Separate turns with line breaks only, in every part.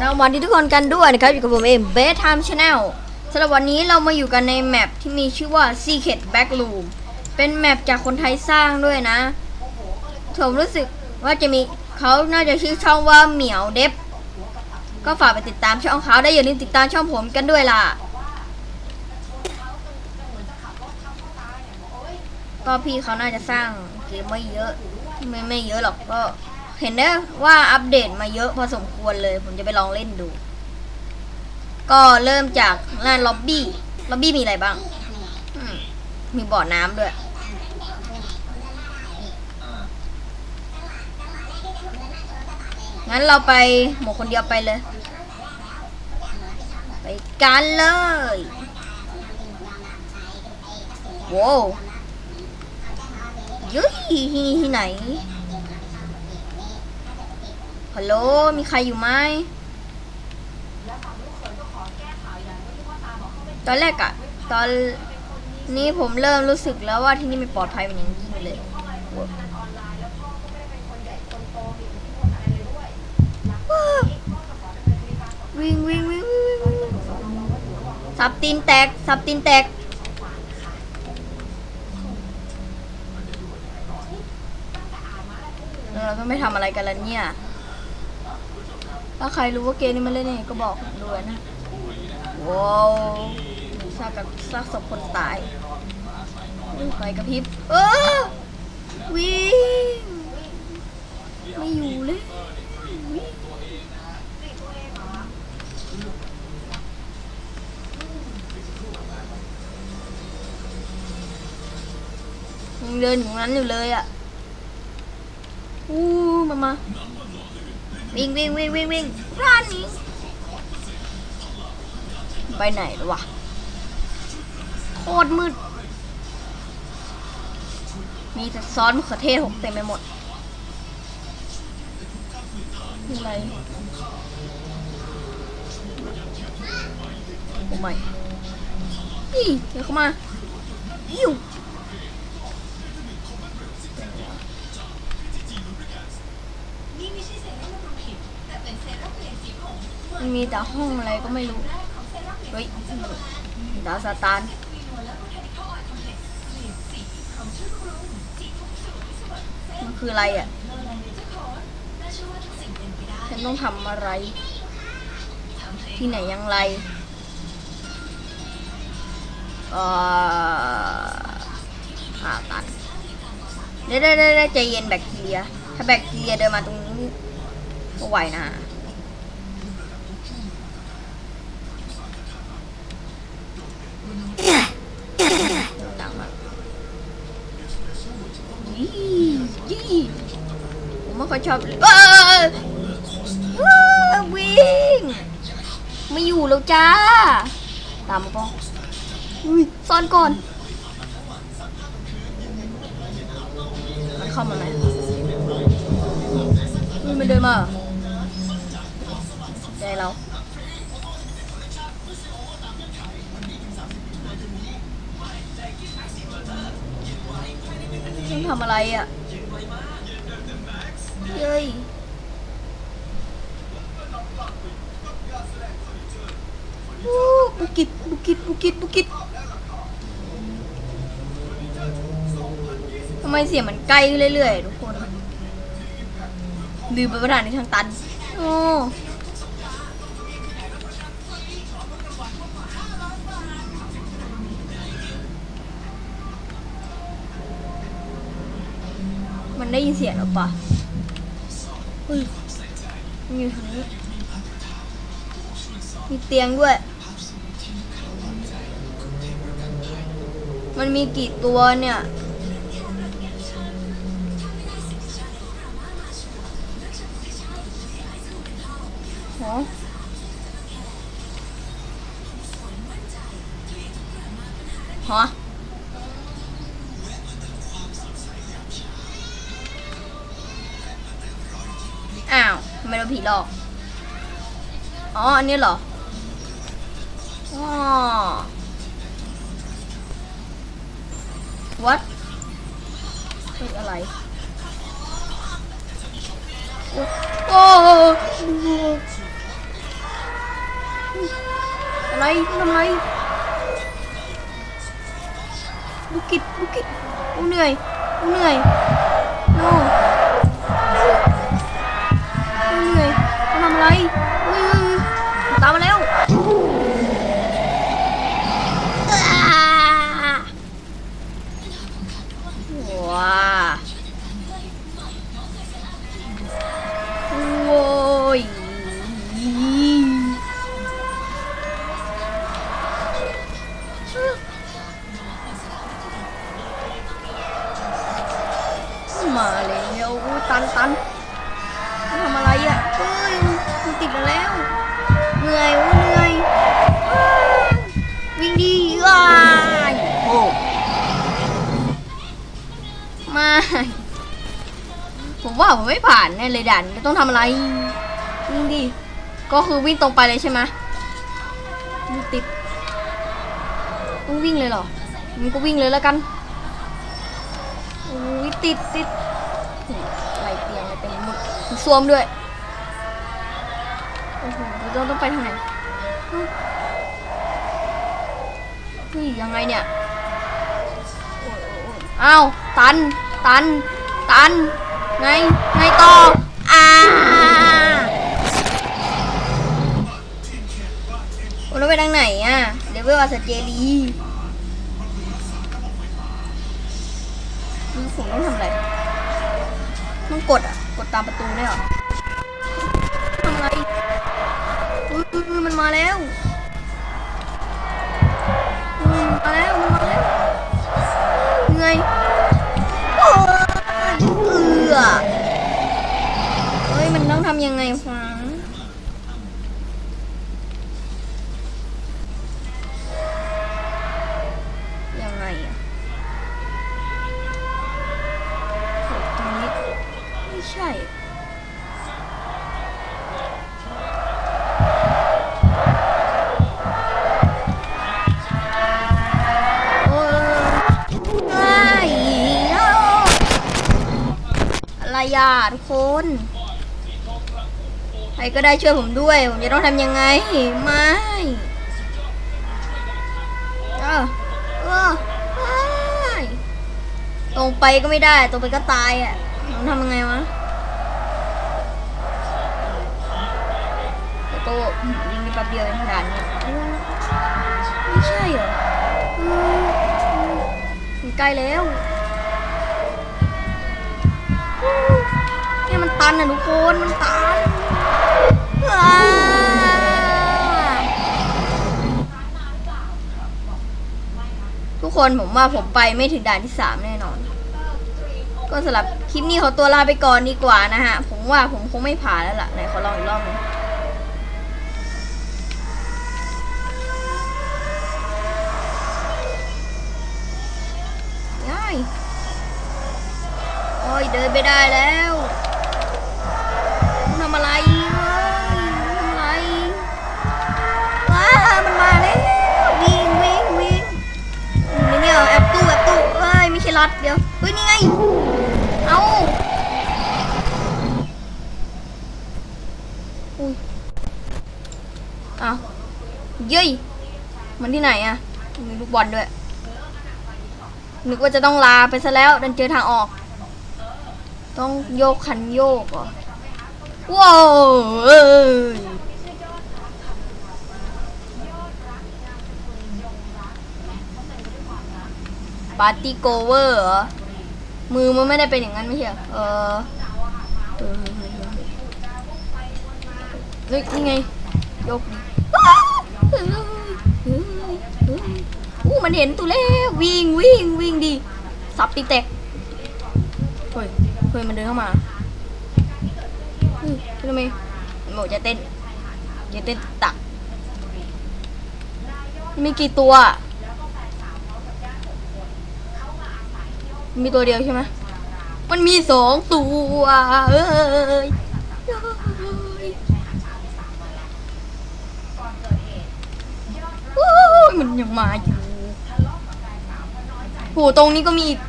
สวัสดีทุกคนกันด้วยนะครับอยู่กับผมเองเบสไทม์ชาแนลสำหรับวันนี้เรามาอยู่กันในแมปที่มีชื่อว่า Secret Backroom เป็นแมปจากคนไทยสร้างด้วยนะผมรู้สึกว่าจะมีเขาน่าจะชื่อช่องว่าเหมียวเดฟก็ฝากไปติดตามช่องเขาได้อย่าลืมติดตามช่องผมกันด้วยล่ะ ก็พี่เขาน่าจะสร้างเกมไม่เยอะ ไม่ไม่เยอะหรอกก็ เห็นได้ว่าอัปเดตมาเยอะพอสมควรเลย ผมจะไปลองเล่นดู ก็เริ่มจากงานล็อบบี้ ล็อบบี้มีอะไรบ้าง มีบ่อน้ำด้วย งั้นเราไปหมดคนเดียวไปเลย ไปกันเลยโว้วยุ้ยที่นี่ที่ไหน ฮัลโหล มีใครอยู่ไหม ตอนแรกอะตอนนี้ผมเริ่มรู้สึกแล้วว่าที่นี่ไม่ปลอดภัยเป็นอย่างยิ่งเลย วิ่งวิ่งวิ่งวิ่งวิ่งสับตีนแตก สับตีนแตกเราต้องไปทำอะไรกันแล่ะเนี่ย ถ้าใครรู้ว่าเกมนี้มันเล่นยังไงก็บอกผมด้วยนะว้าวซากกับซากศพคนตายไฟกระพริบเออวิ่งไม่อยู่เลยวิ่งยังเดินอยู่นั้นอยู่เลยอะอู้มามา วิ่งวิ่งวิ่งวิ่งวิ่งร้านนี้ ไปไหนแล้ววะโคตรมืด มีแต่ซอสมะเขือเทศหกเต็มไปหมดนี่อะไรโอ้ไม่นี่เดี๋ยวเข้ามาอิ้ว มันมีแต่ห้องอะไรก็ไม่รู้ เฮ้ยดาวซาตานมันคืออะไรอะ ฉันต้องทำอะไร ที่ไหนยังไรเอ่ออ่าตันเดี๋ยวเดี๋ยวเดี๋ยวใจเย็นแบคทีเรีย ถ้าแบคทีเรียเดินมาตรงนี้ก็ไหวนะ ดังมากยี่ยี่ ผมไม่ค่อยชอบเออวิ่ง ไม่อยู่แล้วจ้า ตามมาปอุ้ยซ่อนก่อน มันเข้ามาไหมมันเดินมาใจเราต้องทำอะไรอะ เย้ยอู้บุกิตบุกิตบุกิตบุกิตทำไมเสียงมันใกล้ขึ้นเรื่อยๆทุกคนลืมไปประธานในทางตัน โอ้มันได้ยินเสียงหรือปะ เฮ้ยมันอยู่ทางนี้มีเตียงด้วย มันมีกี่ตัวเนี่ยโหฮะอ้าวทำไมเราผีหลอก อ๋อ อันนี้เหรอ อ๋อ what เฮ้ยอะไร โอ้อะไรทำไรบุกิดบุกิดกูเหนื่อยกูเหนื่อยโอะไรเฮ้ยตามมาแล้วอ่าว้าโว้ยมาแล้วอู้ตันตัน ทำอะไรอะเฮ้ยมันติดแล้ว เหนื่อยอู้เหนื่อยวิ่งดีว้ายโอ้ไม่ผมว่าผมไม่ผ่านแน่เลยด่านจะต้องทำอะไรวิ่งดี ก็คือวิ่งตรงไปเลยใช่ไหมมันติดต้องวิ่งเลยเหรอมันก็วิ่งเลยแล้วกันโอ้ยติดติดไหลเตียงเลยเต็มหมดมี ซ่วมด้วย โอ้โหเราต้องต้องไปทางไหนเฮ้ยยังไงเนี่ยโอ้าวตัน ตัน ตัน ไง ไงต่อ อ่าโอ้แล้วไปทางไหนอะเลเวลอาสเจรีนี่ผมต้องทำอะไรต้องกดอะ กดตามประตูเนี่ยเหรอทำไรอุ้ยอุ้ยอุ้ยมันมาแล้วมันมาแล้วมันมาแล้วเหนื่อยโอ้ยเออเฮ้ยมันต้องทำยังไงฟ้า อะไรอะทุกคน ใครก็ได้ช่วยผมด้วย ผมจะต้องทำยังไง ไม่เออเออตรงไปก็ไม่ได้ ตรงไปก็ตายอะผมทำยังไงวะแล้วก็ยิงไปแป๊บเดียวเองด่านเนี่ยไม่ใช่เหรอออใกล้แล้วันนะทุกคนมันตันทุกคนผมว่าผมไปไม่ถึงด่านที่สามแน่นอน ก็สำหรับคลิปนี้ขอตัวลาไปก่อนดีกว่านะฮะ ผมว่าผมคงไม่ผ่านแล้วล่ะไหนขอลองอีกรอบหนึงง่ายโอ้ยเดินไม่ได้แล้ว ดเดี๋ยวเฮ้ยนี่ไง เอาอุ้ยเอาเย้ยมันที่ไหนอะมีลูกบอลด้วย นึกว่าจะต้องลาไปซะแล้ว ดันเจอทางออก ต้องโยกคันโยกเหรอว้าวเอ้ย ปาร์ตี้โกเวอร์เหรอ มือมันไม่ได้เป็นอย่างนั้นไม่ใช่เหรอเออเฮ้ยนี่ไง ยกอู้มันเห็นตัวแล้ววิ่งวิ่งวิ่งดิสับตีแตกเฮ้ยเฮ้ยมันเดินเข้ามาเฮ้ยทำไมมันบอกจะเต้นจะเต้นตักมีกี่ตัว มีตัวเดียวใช่ไหมมันมีสองตัวเอ้ยเอ้ยโอ้ยมันยังมาอยู่โหตรงนี้ก็มีอีก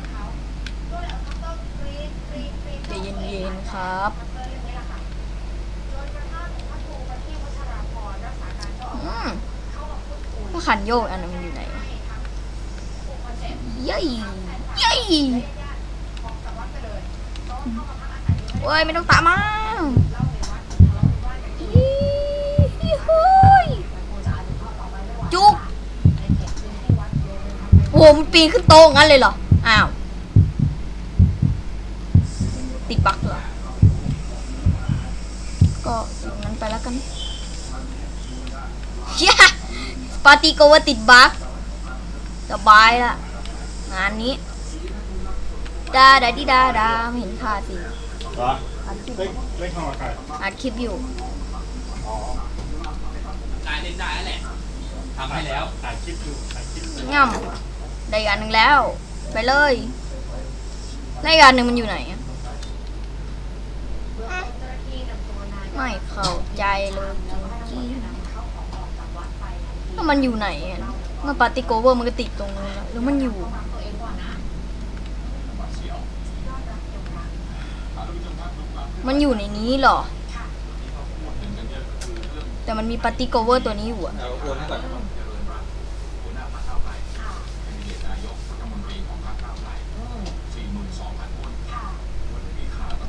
ใจเย็นๆครับอืมขันโยกอันนั้นมันอยู่ไหนเย้ย เย้ยโอ้ยไม่ต้องตามมาจุกโอ้โหมันปีนขึ้นโต๊ะงั้นเลยเหรอ อ้าว ติดบั๊กเหรอ ก็อย่างนั้นไปแล้วกันเชี่ยปาร์ตี้โกว่าติดบั๊กสบายละงานนี้ ดาดาดิดาดาไม่เห็นค่าสิ
เหรอ
อัดคลิป
เล่นเล่นทำกับใคร
อัดคลิปอยู่
อ๋อกา
ยเล่นได้แล้วแหละทำให้แล้ว
ถ่ายคลิปอยู่ถ่ายคลิปอยู่
ง่ำได้อีกอันหนึ่งแล้ว ไปเลยได้อีกอันหนึ่งมันอยู่ไหนอะไม่เข้าใจเลยจริงๆแล้วมันอยู่ไหนอะเมื่อปาร์ตี้โกเวอร์มันก็ติดตรงนู้นแล้วหรือมันอยู่ มันอยู่ในนี้เหรอ แต่มันมีปาร์ตี้โกเวอร์ตัวนี้อยู่อะ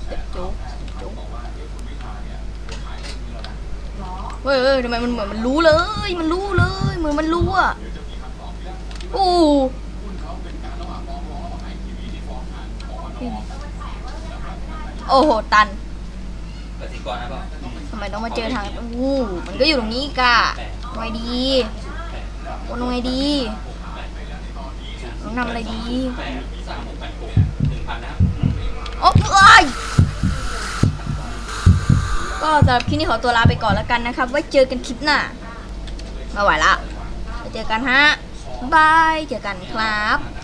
เจ๊
กโจ๊กเฮ้ยทำไมมันเหมือนมันรู้เลย มันรู้เลย เหมือนมันรู้อะโอ้ โอ้โห ตัน
เปิดที่ก่อนนะเปล่า
ทำไมต้องมาเจอทางอู้มันก็อยู่ตรงนี้อีกอะทำไงดีวนทำไงดีต้องทำอะไรดี
แปดสามหกแปดหกหนึ่งพันนะ
โอ้เอ้ยก็สำหรับคลิปนี้ขอตัวลาไปก่อนแล้วกันนะครับ ไว้เจอกันคลิปหน้าไม่ไหวละไปเจอกันฮะบาย เจอกันครับ